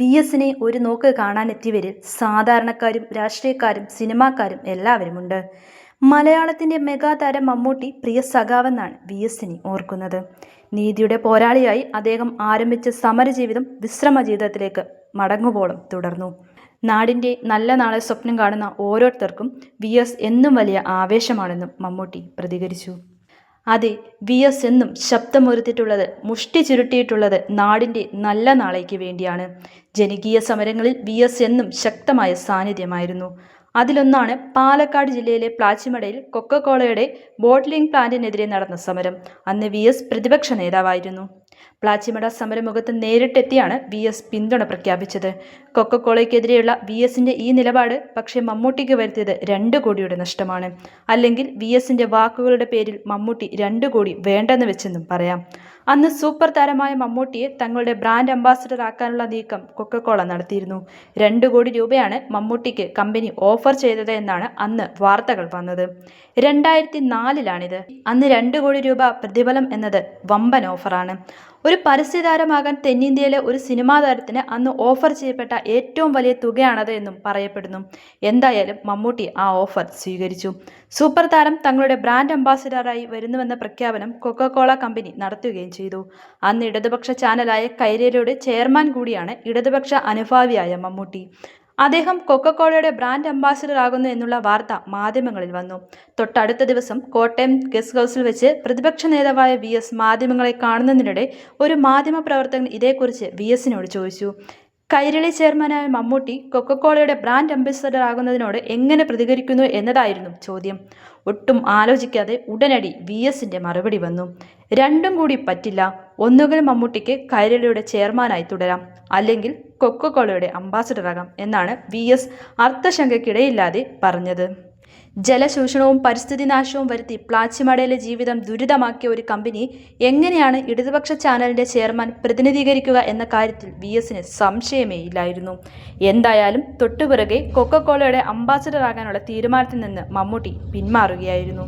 V എസിനെ ഒരു നോക്ക് കാണാനെത്തിയവരിൽ സാധാരണക്കാരും രാഷ്ട്രീയക്കാരും സിനിമാക്കാരും എല്ലാവരുമുണ്ട്. മലയാളത്തിന്റെ മെഗാതാരം മമ്മൂട്ടി പ്രിയ സഖാവെന്നാണ് വി എസിനെ ഓർക്കുന്നത്. നീതിയുടെ പോരാളിയായി അദ്ദേഹം ആരംഭിച്ച സമരജീവിതം വിശ്രമ ജീവിതത്തിലേക്ക് മടങ്ങുവോളം തുടർന്നു. നാടിന്റെ നല്ല നാളെ സ്വപ്നം കാണുന്ന ഓരോരുത്തർക്കും വി എസ് എന്നും വലിയ ആവേശമാണെന്നും മമ്മൂട്ടി പ്രതികരിച്ചു. അതെ വി എസ് എന്നും ശബ്ദമൊരുത്തിയിട്ടുള്ളത് മുഷ്ടി ചുരുട്ടിയിട്ടുള്ളത് നാടിന്റെ നല്ല നാളേക്ക് വേണ്ടിയാണ്. ജനകീയ സമരങ്ങളിൽ വി എസ് എന്നും ശക്തമായ സാന്നിധ്യമായിരുന്നു. അതിലൊന്നാണ് പാലക്കാട് ജില്ലയിലെ പ്ലാച്ചിമടയിൽ കൊക്കക്കോളയുടെ ബോട്ട്ലിംഗ് പ്ലാന്റിനെതിരെ നടന്ന സമരം. അന്ന് വി എസ് പ്രതിപക്ഷ നേതാവായിരുന്നു. പ്ലാച്ചിമട സമരമുഖത്ത് നേരിട്ടെത്തിയാണ് വി എസ് പിന്തുണ പ്രഖ്യാപിച്ചത്. കൊക്കക്കോളയ്ക്കെതിരെയുള്ള വി എസിന്റെ ഈ നിലപാട് പക്ഷേ മമ്മൂട്ടിക്ക് വരുത്തിയത് രണ്ട് കോടിയുടെ നഷ്ടമാണ്. അല്ലെങ്കിൽ വി എസിന്റെ വാക്കുകളുടെ പേരിൽ മമ്മൂട്ടി രണ്ട് കോടി വേണ്ടെന്ന് വെച്ചെന്നും പറയാം. അന്ന് സൂപ്പർ താരമായ മമ്മൂട്ടിയെ തങ്ങളുടെ ബ്രാൻഡ് അംബാസഡർ ആക്കാനുള്ള നീക്കം കൊക്കക്കോള നടത്തിയിരുന്നു. രണ്ട് കോടി രൂപയാണ് മമ്മൂട്ടിക്ക് കമ്പനി ഓഫർ ചെയ്തത് എന്നാണ് അന്ന് വാർത്തകൾ വന്നത്. രണ്ടായിരത്തി നാലിലാണിത് അന്ന് രണ്ട് കോടി രൂപ പ്രതിഫലം എന്നത് വമ്പൻ ഓഫറാണ്. ഒരു പരസ്യതാരമാകാൻ തെന്നിന്ത്യയിലെ ഒരു സിനിമാ താരത്തിന് അന്ന് ഓഫർ ചെയ്യപ്പെട്ട ഏറ്റവും വലിയ തുകയാണത് എന്നും പറയപ്പെടുന്നു. എന്തായാലും മമ്മൂട്ടി ആ ഓഫർ സ്വീകരിച്ചു. സൂപ്പർ താരം തങ്ങളുടെ ബ്രാൻഡ് അംബാസിഡറായി വരുന്നുവെന്ന പ്രഖ്യാപനം കൊക്കക്കോള കമ്പനി നടത്തുകയും ചെയ്തു. അന്ന് ഇടതുപക്ഷ ചാനലായ കൈരയിലൂടെ ചെയർമാൻ കൂടിയാണ് ഇടതുപക്ഷ അനുഭാവിയായ മമ്മൂട്ടി. അദ്ദേഹം കൊക്കക്കോളയുടെ ബ്രാൻഡ് അംബാസിഡർ ആകുന്നു എന്നുള്ള വാർത്ത മാധ്യമങ്ങളിൽ വന്നു. തൊട്ടടുത്ത ദിവസം കോട്ടയം ഗസ്റ്റ് ഹൗസിൽ വെച്ച് പ്രതിപക്ഷ നേതാവായ വി എസ് മാധ്യമങ്ങളെ കാണുന്നതിനിടെ ഒരു മാധ്യമ പ്രവർത്തകൻ ഇതേക്കുറിച്ച് വി എസിനോട് ചോദിച്ചു. കൈരളി ചെയർമാനായ മമ്മൂട്ടി കൊക്കക്കോളയുടെ ബ്രാൻഡ് അംബാസിഡർ ആകുന്നതിനോട് എങ്ങനെ പ്രതികരിക്കുന്നു എന്നതായിരുന്നു ചോദ്യം. ഒട്ടും ആലോചിക്കാതെ ഉടനടി വി എസിന്റെ മറുപടി വന്നു. രണ്ടും കൂടി പറ്റില്ല. ഒന്നുകിൽ മമ്മൂട്ടിക്ക് കൈരളിയുടെ ചെയർമാനായി തുടരാം. അല്ലെങ്കിൽ കൊക്കക്കോളയുടെ അംബാസഡറാകാം എന്നാണ് വി എസ് അർത്ഥശങ്കയ്ക്കിടയില്ലാതെ പറഞ്ഞത്. ജലശോഷണവും പരിസ്ഥിതി നാശവും വരുത്തി പ്ലാച്ചിമടയിലെ ജീവിതം ദുരിതമാക്കിയ ഒരു കമ്പനി എങ്ങനെയാണ് ഇടതുപക്ഷ ചാനലിന്റെ ചെയർമാൻ പ്രതിനിധീകരിക്കുക എന്ന കാര്യത്തിൽ വി എസിന് സംശയമേ ഇല്ലായിരുന്നു. എന്തായാലും തൊട്ടുപിറകെ കൊക്കോകോളയുടെ അംബാസഡർ ആകാനുള്ള തീരുമാനത്തിൽ നിന്ന് മമ്മൂട്ടി പിന്മാറുകയായിരുന്നു.